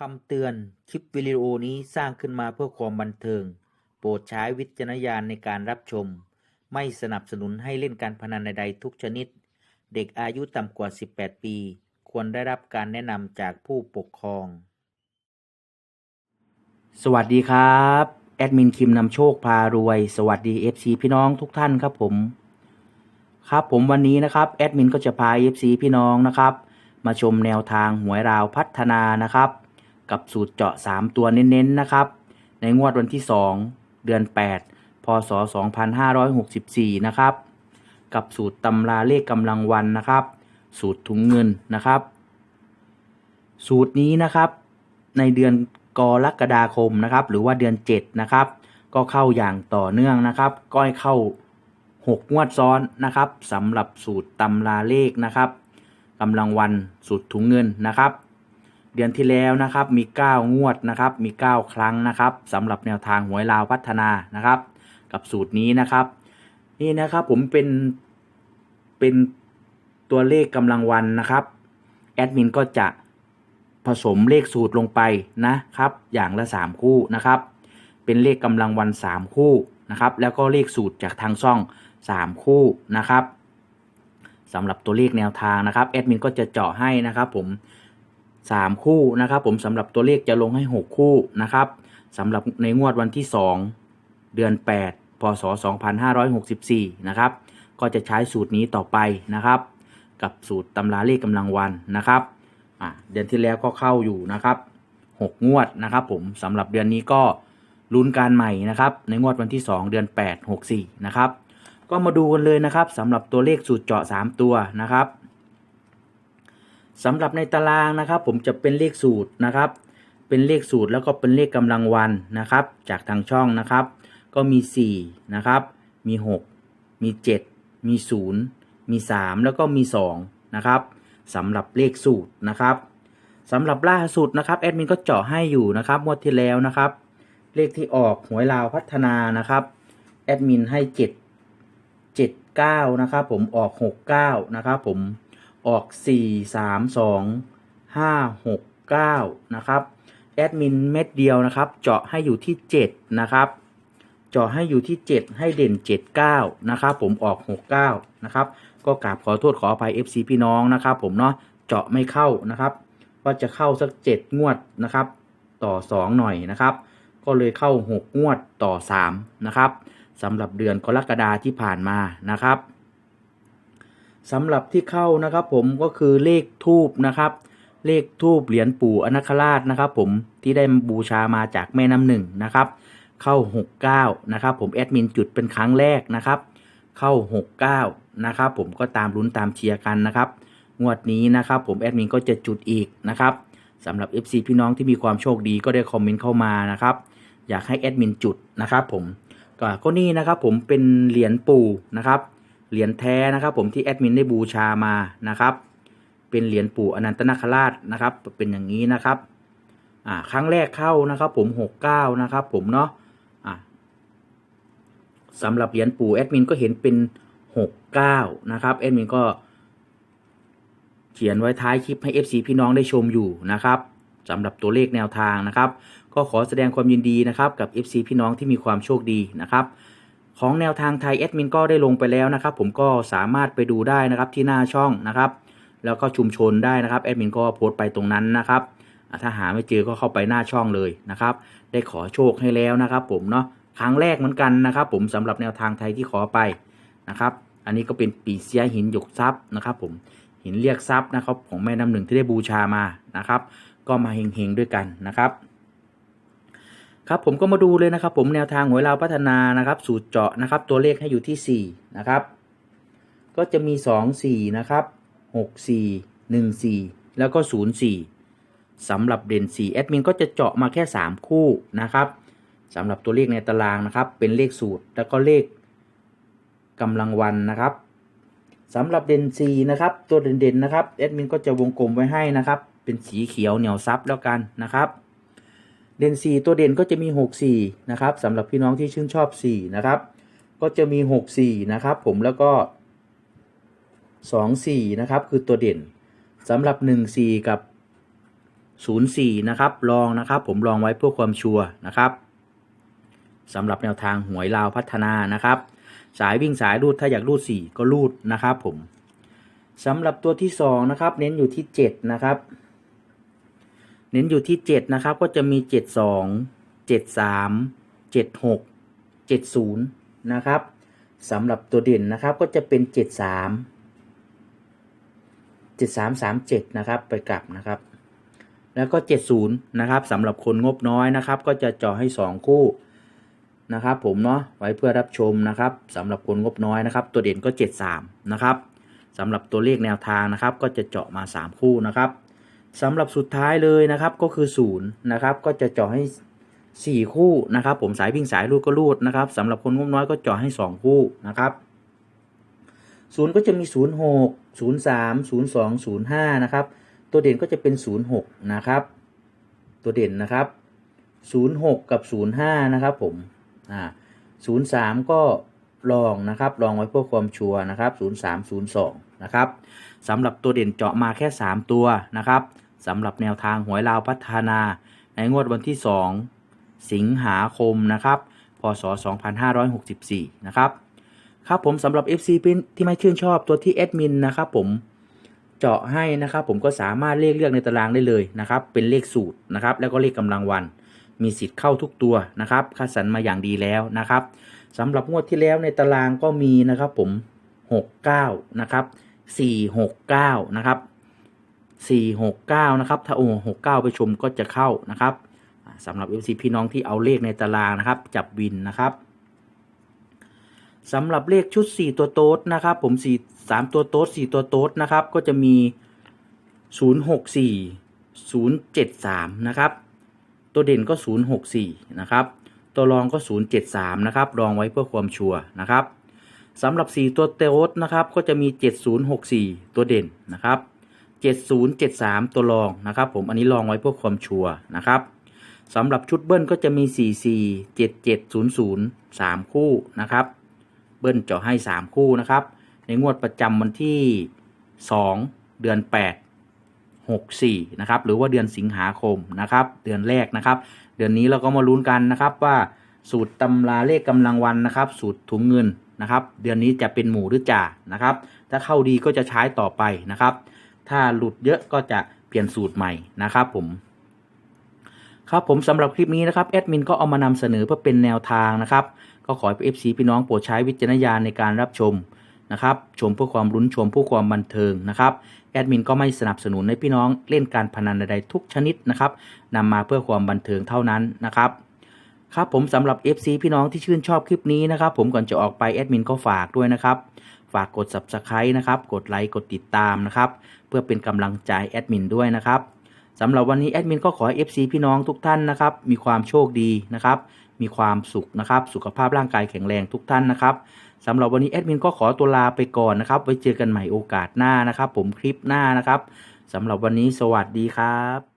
คำเตือน คลิปวิดีโอนี้สร้างขึ้นมาเพื่อความบันเทิง โปรดใช้วิจารณญาณในการรับชม ไม่สนับสนุนให้เล่นการพนันใดๆทุกชนิด เด็กอายุต่ำกว่า 18 ปี ควรได้รับการแนะนำจากผู้ปกครอง สวัสดีครับ แอดมินคิมนำโชคพารวย สวัสดี FC พี่น้องทุกท่านครับผม ครับผมวันนี้นะครับ แอดมินก็จะพา FC พี่น้องนะครับ มาชมแนวทางหวยราวพัฒนานะครับ กับสูตรเจาะ 3 ตัวเน้นๆนะครับ ในงวดวันที่ 2 เดือน 8 พศ 2564 นะครับ กับสูตรตำราเลขกำลังวันนะครับ สูตรถุงเงินนะครับ สูตรนี้นะครับ ในเดือนกรกฎาคมนะครับ หรือว่าเดือน 7 นะครับ ก็เข้าอย่างต่อเนื่องนะครับก็ให้เข้า 6 งวดซ้อนนะครับสำหรับสูตรตำราเลขนะครับกำลังวันสูตรถุงเงินนะครับ เดือนที่แล้วนะครับมี 9 งวดนะครับมี 9 ครั้งนะครับสำหรับแนวทางหวยลาวพัฒนานะครับ กับสูตรนี้นะครับ นี่นะครับผมเป็นเป็นตัวเลขกำลังวันนะครับแอดมินก็จะผสมเลขสูตรลงไปนะครับ อย่างละ 3 คู่นะครับ เป็นเลขกำลังวัน 3 คู่นะครับ แล้วก็เลขสูตรจากทางช่อง 3 คู่นะครับสำหรับตัวเลขแนวทางนะครับแอดมินก็จะเจาะให้นะครับ ผม 3 คู่นะครับ ผมสำหรับตัวเลขจะลงให้ 6 คู่นะครับสำหรับในงวดวันที่ 2 เดือน 8 พศ 2564 นะครับ ก็จะใช้สูตรนี้ต่อไปนะครับ กับสูตรตำราเลขกำลังวันนะครับเดือนที่แล้วก็เข้าอยู่นะครับ 6 งวดนะครับผมสำหรับเดือนนี้ก็ลุ้นการใหม่นะครับ ในงวดวันที่ 2 เดือน 8 64 นะครับ ก็มาดูกันเลยนะครับสำหรับตัวเลขสูตรเจาะ 3 ตัวนะครับ สำหรับในตารางนะครับ ผมจะเป็นเลขสูตรนะครับ เป็นเลขสูตรแล้วก็เป็นเลขกำลังวันนะครับ จากทางช่องนะครับ ก็มี4นะครับมี 6 มี 7 มี 0 มี 3 แล้วก็มี2นะครับสำหรับเลขสูตรนะครับสำหรับล่าสุดนะครับแอดมินก็เจาะให้อยู่นะครับงวดที่แล้วนะครับ เลขที่ออกหวยลาวพัฒนานะครับแอดมินให้ 7 7 9นะครับผมออก 6 9นะครับผม ออก 4 3 2 5 6 9 นะครับแอดมินเม็ดเดียวนะครับ เจาะให้อยู่ที่ 7 นะครับ เจาะให้อยู่ที่ 7 ให้เด่น 79 นะครับ ผมออก 69 นะครับ ก็กราบขอโทษขออภัย FC พี่น้องนะครับ ผมเนาะเจาะไม่เข้านะครับว่าจะเข้าสัก 7 งวดนะครับ ต่อ 2 หน่อยนะครับ ก็เลยเข้า 6 งวดต่อ 3 นะครับสำหรับเดือนกรกฎาที่ผ่านมานะครับ สำหรับที่เข้านะครับผมก็คือเลขทูบนะครับ เลขทูบเหรียญปู่อนาคราชนะครับ ผมที่ได้บูชามาจากแม่น้ำหนึ่งนะครับ เข้า 69 นะครับ ผมแอดมินจุดเป็นครั้งแรกนะครับ เข้า 69 นะครับ ผมก็ตามลุ้นตามเชียร์กันนะครับงวดนี้นะครับ ผมแอดมินก็จะจุดอีกนะครับสำหรับ FC พี่น้องที่มีความโชคดีก็ได้คอมเมนต์เข้ามานะครับ อยากให้แอดมินจุดนะครับ ผมก็ก็นี่นะครับ ผมเป็นเหรียญปู่นะครับ เหรียญแท้นะครับผมที่แอดมินได้บูชามานะครับ เป็นเหรียญปู่อนันตนาคราชนะครับ เป็นอย่างนี้นะครับอ่าครั้งแรกเข้านะครับ ผม69นะครับผมเนาะอ่าสำหรับเหรียญปู่แอดมินก็เห็นเป็น69นะครับแอดมินก็เขียนไว้ท้ายคลิปให้ FC พี่น้องได้ชมอยู่นะครับสำหรับตัวเลขแนวทางนะครับ ก็ขอแสดงความยินดีนะครับกับ FC พี่น้องที่มีความโชคดีนะครับ ของแนวทางไทยแอดมินก็ได้ลงไปแล้วนะครับ ผมก็สามารถไปดูได้นะครับที่หน้าช่องนะครับ แล้วก็ชุมชนได้นะครับแอดมินก็โพสต์ไปตรงนั้นนะครับถ้าหาไม่เจอก็เข้าไปหน้าช่องเลยนะครับ ได้ขอโชคให้แล้วนะครับ ผมเนาะครั้งแรกเหมือนกันนะครับ ผมสำหรับแนวทางไทยที่ขอไปนะครับ อันนี้ก็เป็นปีเสียหินหยกทรัพย์นะครับ ผมหินเรียกทรัพย์นะครับ ของแม่น้ำหนึ่งที่ได้บูชามานะครับ ก็มาเฮงๆด้วยกันนะครับ ครับผมก็มาดูเลยนะครับ ผมแนวทางหวยลาวพัฒนานะครับ สูตรเจาะนะครับ ตัวเลขให้อยู่ที่4นะครับก็จะมี 2 4นะครับ6 4 1 4 แล้วก็ 0 4สำหรับเด่น4แอดมินก็จะเจาะมาแค่ 3 คู่นะครับสำหรับตัวเลขในตารางนะครับ เป็นเลขสูตรแล้วก็เลขกำลังวันนะครับสำหรับเด่น4นะครับ ตัวเด่นๆนะครับแอดมินก็จะวงกลมไว้ให้นะครับ เป็นสีเขียวเหนียวซับแล้วกันนะครับ เด่น 4 ตัวเด่นก็จะมี 6 4 นะครับสำหรับพี่น้องที่ชื่นชอบ 4 นะครับ ก็จะมี 6 4 นะครับ ผมแล้วก็ 2 4 นะครับ คือตัวเด่นสำหรับ 1 4 กับ 04 นะครับ ลองนะครับ ผมลองไว้เพื่อความชัวร์นะครับสำหรับแนวทางหวยลาวพัฒนานะครับ สายวิ่งสายรูดถ้าอยากรูด 4 ก็รูดนะครับ ผมสำหรับตัวที่ 2 นะครับ เน้นอยู่ที่ 7 นะครับ เน้นอยู่ที่ 7 นะครับ ก็จะมี 72 73 76 70 นะครับสำหรับตัวเด่นนะครับก็จะเป็น 73 7337 นะครับ ไปกลับนะครับ แล้วก็ 70 นะครับสำหรับคนงบน้อยนะครับ ก็จะเจาะให้ 2 คู่นะครับ ผมเนาะไว้เพื่อรับชมนะครับสำหรับคนงบน้อยนะครับ ตัวเด่นก็ 73 นะครับสำหรับตัวเลขแนวทางนะครับ ก็จะเจาะมา 3 คู่นะครับ สำหรับสุดท้ายเลยนะครับก็คือ0นะครับก็จะเจาะให้ 4 คู่นะครับ ผมสายวิ่งสายรูดก็รูดนะครับสำหรับคนงบน้อยก็เจาะให้ 2 คู่นะครับศูนย์ก็จะมี 0 6 0 3 0 2 0 5นะครับตัวเด่นก็จะเป็น 0 6นะครับตัวเด่นนะครับ 0 6 กับ 0 5นะครับผมอ่า0 3 ก็ลองนะครับลองไว้เพื่อความชัวร์นะครับ 0 3 0 2นะครับสำหรับตัวเด่นเจาะมาแค่ 3 ตัวนะครับ สำหรับแนวทางหวยลาวพัฒนาในงวดวันที่ 2 สิงหาคมนะครับ พศ 2564 นะครับ ครับผมสำหรับ FC พินที่ไม่ชื่นชอบตัวที่แอดมินนะครับผมเจาะให้นะครับผมก็สามารถเรียกเลือกในตารางได้เลยนะครับ เป็นเลขสูตรนะครับ แล้วก็เลขกำลังวัน มีสิทธิ์เข้าทุกตัวนะครับคัดสรรมาอย่างดีแล้วนะครับสำหรับงวดที่แล้วในตารางก็มีนะครับผม 69 นะครับ 469 นะครับ 469 นะครับ ถ้าโอ้69 ไปชมก็จะเข้านะครับสำหรับ FC พี่น้องที่เอาเลขในตารางนะครับ จับวินนะครับสำหรับเลขชุด 4 ตัวโต๊ดนะครับ ผม4 3ตัวโต๊ด4ตัวโต๊ดนะครับ ก็จะมี 064 073 นะครับ ตัวเด่นก็ 064 นะครับ ตัวรองก็ 073 นะครับ รองไว้เพื่อความชัวร์นะครับสำหรับ 4 ตัวโต๊ดนะครับ ก็จะมี 7064 ตัวเด่นนะครับ 7073 ตัวรองนะครับผมอันนี้รองไว้เพื่อความชัวร์นะครับสำหรับชุดเบิ้ลก็จะมี 44 7700 3 คู่นะครับ เบิ้ลเจาะให้ 3 คู่นะครับ ในงวดประจำวันที่ 2 เดือน 8 64นะครับหรือว่าเดือนสิงหาคมนะครับ เดือนแรกนะครับ เดือนนี้เราก็มาลุ้นกันนะครับว่าสูตรตำราเลขกำลังวันนะครับ สูตรถุงเงินนะครับ เดือนนี้จะเป็นหมูหรือจ่านะครับ ถ้าเข้าดีก็จะใช้ต่อไปนะครับ ถ้าหลุดเยอะก็จะเปลี่ยนสูตรใหม่นะครับผม ครับผมสำหรับคลิปนี้นะครับแอดมินก็เอามานำเสนอเพื่อเป็นแนวทางนะครับ ก็ขอให้เอฟซีพี่น้องโปรดใช้วิจารณญาณในการรับชมนะครับ ชมเพื่อความรุ้นชมเพื่อความบันเทิงนะครับแอดมินก็ไม่สนับสนุนให้พี่น้องเล่นการพนันใดๆทุกชนิดนะครับนำมาเพื่อความบันเทิงเท่านั้นนะครับครับผมสำหรับ FC พี่น้องที่ชื่นชอบคลิปนี้นะครับ ผมก่อนจะออกไปแอดมินก็ฝากด้วยนะครับ ฝากกด Subscribe นะครับ กดไลค์ กดติดตามนะครับ เพื่อเป็นกำลังใจแอดมินด้วยนะครับสำหรับวันนี้แอดมินก็ขอให้ FC พี่น้องทุกท่านนะครับ มีความโชคดีนะครับ มีความสุขนะครับ สุขภาพร่างกายแข็งแรงทุกท่านนะครับสำหรับวันนี้แอดมินก็ขอตัวลาไปก่อนนะครับ ไว้เจอกันใหม่โอกาสหน้านะครับ ผมคลิปหน้านะครับสำหรับวันนี้สวัสดีครับ